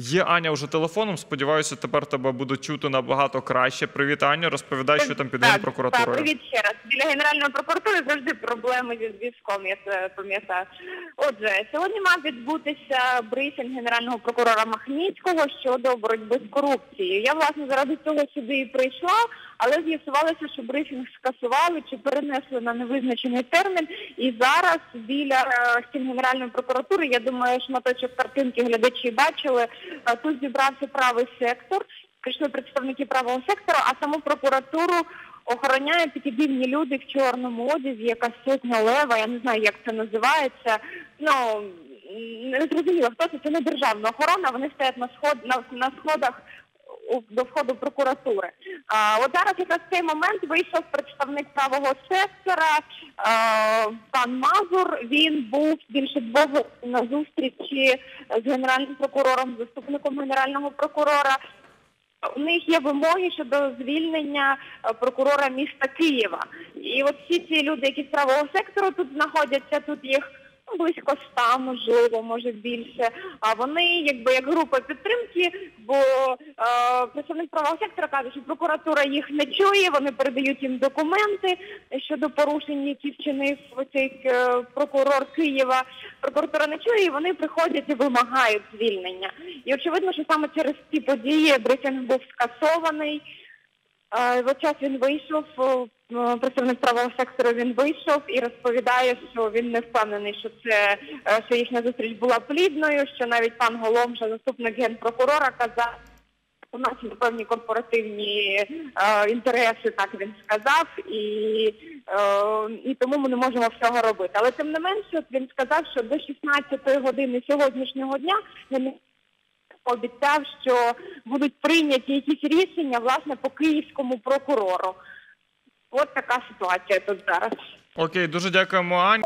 Є Аня вже телефоном. Сподіваюся, тепер тебе буду чути набагато краще. Привіт, Аню. Розповідай, що там під Генпрокуратурою. Так, привіт ще раз. Біля Генеральної прокуратури завжди проблеми зі зв'язком, я це пам'ятаю. Отже, сьогодні мав відбутися брифінг Генерального прокурора Махніцького щодо боротьби з корупцією. Я, власне, заради цього сюди і прийшла, але з'ясувалося, що брифінг скасували чи перенесли на невизначений термін. І зараз біля е, стін Генеральної прокуратури, я думаю, шматочок картинки глядачі бачили, е, тут зібрався правий сектор, прийшли представники правого сектору, а саму прокуратуру охороняє дивні люди в чорному одязі, якась сотня лева, я не знаю, як це називається. Ну не зрозуміло, хто це, це не державна охорона, вони стоять на сход на, на сходах до входу прокуратури. А, от зараз якраз в цей момент вийшов представник правого сектора, пан Мазур. Він був більше двох на зустрічі з генеральним прокурором, заступником генерального прокурора. У них є вимоги щодо звільнення е, прокурора міста Києва. І от всі ці люди, які з правого сектору тут знаходяться, тут їх близько ста, можливо, може більше. А вони якби як група підтримки, бо е, представник правого сектора каже, що прокуратура їх не чує, вони передають їм документи щодо порушень, які вчинив цей е, прокурор Києва. Прокуратура не чує, і вони приходять і вимагають звільнення. І очевидно, що саме через ці події брифінг був скасований. В час він вийшов, представник правого сектору він вийшов і розповідає, що він не впевнений, що це е, що їхня зустріч була плідною, що навіть пан Голомжа, заступник генпрокурора, казав, у нас є певні корпоративні е, інтереси, так він сказав, і, е, і тому ми не можемо всього робити. Але тим не менше, він сказав, що до 16 години сьогоднішнього дня обіцяв, що будуть прийняті якісь рішення власне по київському прокурору. От така ситуація тут зараз. Окей, дуже дякуємо, Аню.